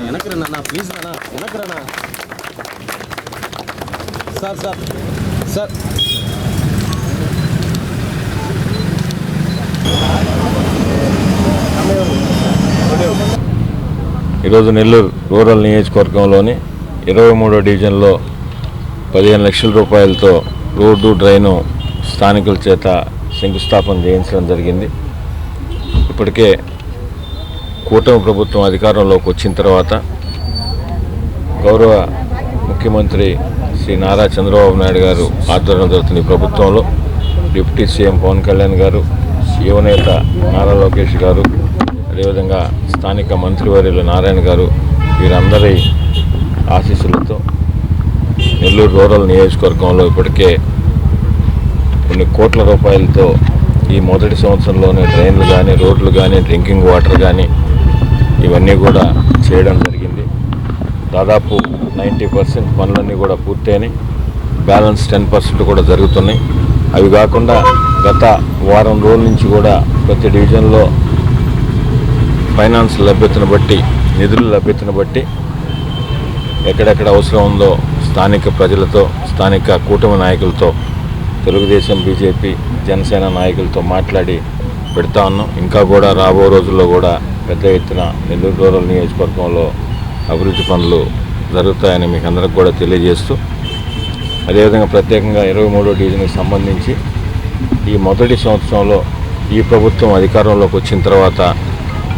వెనక్కి ప్లీజ్ రా వెనక్కి సార్ సార్ సార్ ఈరోజు నెల్లూరు రూరల్ నియోజకవర్గంలోని ఇరవై మూడో డివిజన్లో పదిహేను లక్షల రూపాయలతో రోడ్డు డ్రైను స్థానికుల చేత శంకుస్థాపన చేయించడం జరిగింది. ఇప్పటికే కూటమి ప్రభుత్వం అధికారంలోకి వచ్చిన తర్వాత గౌరవ ముఖ్యమంత్రి శ్రీ నారా చంద్రబాబు నాయుడు గారు ఆధ్వర్యం జరుగుతున్న ప్రభుత్వంలో డిప్యూటీ సీఎం పవన్ కళ్యాణ్ గారు యువనేత నారా లోకేష్ గారు అదేవిధంగా స్థానిక మంత్రివర్యులు నారాయణ గారు వీరందరి ఆశీస్సులతో నెల్లూరు రూరల్ నియోజకవర్గంలో ఇప్పటికే కొన్ని కోట్ల రూపాయలతో ఈ మొదటి సంవత్సరంలోనే డ్రైన్లు కానీ రోడ్లు కానీ డ్రింకింగ్ వాటర్ కానీ ఇవన్నీ కూడా చేయడం జరిగింది. దాదాపు నైంటీ పర్సెంట్ పనులన్నీ కూడా పూర్తయినాయి. బ్యాలెన్స్ టెన్ పర్సెంట్ కూడా జరుగుతున్నాయి. అవి కాకుండా గత వారం రోజుల నుంచి కూడా ప్రతి డివిజన్లో ఫైనాన్స్ లభ్యతను బట్టి నిధుల లభ్యతను బట్టి ఎక్కడెక్కడ అవసరం ఉందో స్థానిక ప్రజలతో స్థానిక కూటమి నాయకులతో తెలుగుదేశం బీజేపీ జనసేన నాయకులతో మాట్లాడి పెడతా ఉన్నాం. ఇంకా కూడా రాబో రోజుల్లో కూడా పెద్ద ఎత్తున నెల్లూరు రూరల్ నియోజకవర్గంలో అభివృద్ధి పనులు జరుగుతాయని మీకు అందరికి కూడా తెలియజేస్తూ అదేవిధంగా ప్రత్యేకంగా ఇరవై మూడో డివిజన్కి సంబంధించి ఈ మొదటి సంవత్సరంలో ఈ ప్రభుత్వం అధికారంలోకి వచ్చిన తర్వాత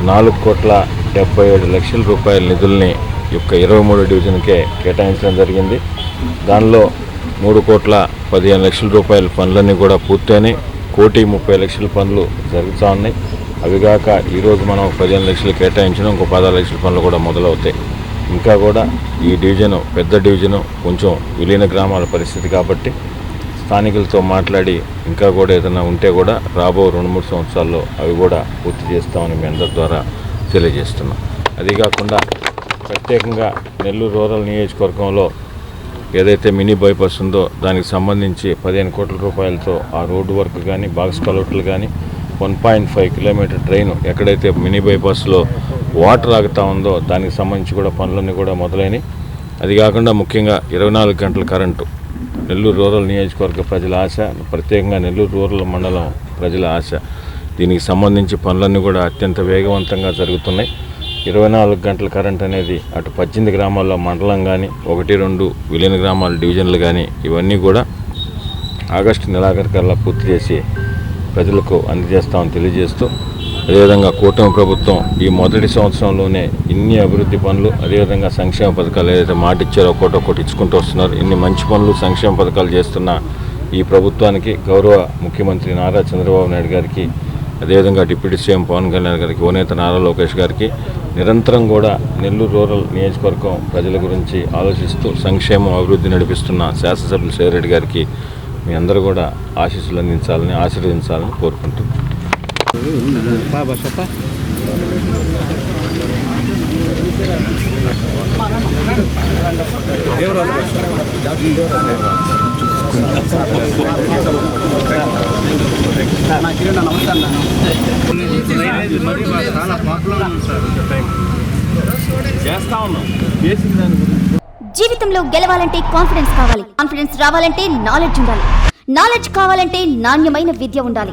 నాలుగు కోట్ల డెబ్బై ఏడు లక్షల రూపాయల నిధుల్ని యొక్క ఇరవై మూడో డివిజన్కే కేటాయించడం జరిగింది. దానిలో మూడు కోట్ల పదిహేను లక్షల రూపాయల పనులన్నీ కూడా పూర్తయినాయి. కోటి ముప్పై లక్షల పనులు జరుగుతూ ఉన్నాయి. అవిగాక ఈరోజు మనం పదిహేను లక్షలు కేటాయించడం ఇంకో పదహారు లక్షల పనులు కూడా మొదలవుతాయి. ఇంకా కూడా ఈ డివిజను పెద్ద డివిజను కొంచెం విలీన గ్రామాల పరిస్థితి కాబట్టి స్థానికులతో మాట్లాడి ఇంకా కూడా ఏదైనా ఉంటే కూడా రాబో రెండు మూడు సంవత్సరాల్లో అవి కూడా పూర్తి చేస్తామని మీ అందరి ద్వారా తెలియజేస్తున్నాం. అది కాకుండా ప్రత్యేకంగా నెల్లూరు రూరల్ నియోజకవర్గంలో ఏదైతే మినీ బైపాస్ ఉందో దానికి సంబంధించి పదిహేను కోట్ల రూపాయలతో ఆ రోడ్డు వర్క్ కానీ బాక్స్ కలవట్లు కానీ one point five kilometre drain ఎక్కడైతే మినీ బైపాస్లో వాటర్ ఆగుతా ఉందో దానికి సంబంధించి కూడా పనులన్నీ కూడా మొదలైనవి అది కాకుండా ముఖ్యంగా ఇరవై నాలుగు గంటల కరెంటు. నెల్లూరు రూరల్ నియోజకవర్గ ప్రజల ఆశ ప్రత్యేకంగా నెల్లూరు రూరల్ మండలం ప్రజల ఆశ. దీనికి సంబంధించి పనులన్నీ కూడా అత్యంత వేగవంతంగా జరుగుతున్నాయి. ఇరవై నాలుగు గంటల కరెంట్ అనేది అటు పద్దెనిమిది గ్రామాల్లో మండలం కానీ ఒకటి రెండు విలీన గ్రామాల డివిజన్లు కానీ ఇవన్నీ కూడా ఆగస్టు నెలాఖరికల్లా పూర్తి చేసి ప్రజలకు అందజేస్తామని తెలియజేస్తూ అదేవిధంగా కూటమి ప్రభుత్వం ఈ మొదటి సంవత్సరంలోనే ఇన్ని అభివృద్ధి పనులు అదేవిధంగా సంక్షేమ పథకాలు ఏదైతే మాట ఇచ్చారో ఒక్కోటి ఒక్కటి ఇచ్చుకుంటూ వస్తున్నారు ఇన్ని మంచి పనులు సంక్షేమ పథకాలు చేస్తున్న ఈ ప్రభుత్వానికి గౌరవ ముఖ్యమంత్రి నారా చంద్రబాబు నాయుడు గారికి అదేవిధంగా డిప్యూటీ సీఎం పవన్ కళ్యాణ్ గారికి ఓనేత నారా లోకేష్ గారికి నిరంతరం కూడా నెల్లూరు రూరల్ నియోజకవర్గం ప్రజల గురించి ఆలోచిస్తూ సంక్షేమం అభివృద్ధి నడిపిస్తున్న శాసనసభ్యులు సేరెడ్డి గారికి మీ అందరూ కూడా ఆశీస్సులు అందించాలని ఆశీర్వదించాలని కోరుకుంటున్నాను జీవితంలో గెలవాలంటే కాన్ఫిడెన్స్ కావాలి. కాన్ఫిడెన్స్ రావాలంటే నాలెడ్జ్ ఉండాలి. నాలెడ్జ్ కావాలంటే నాణ్యమైన విద్య ఉండాలి.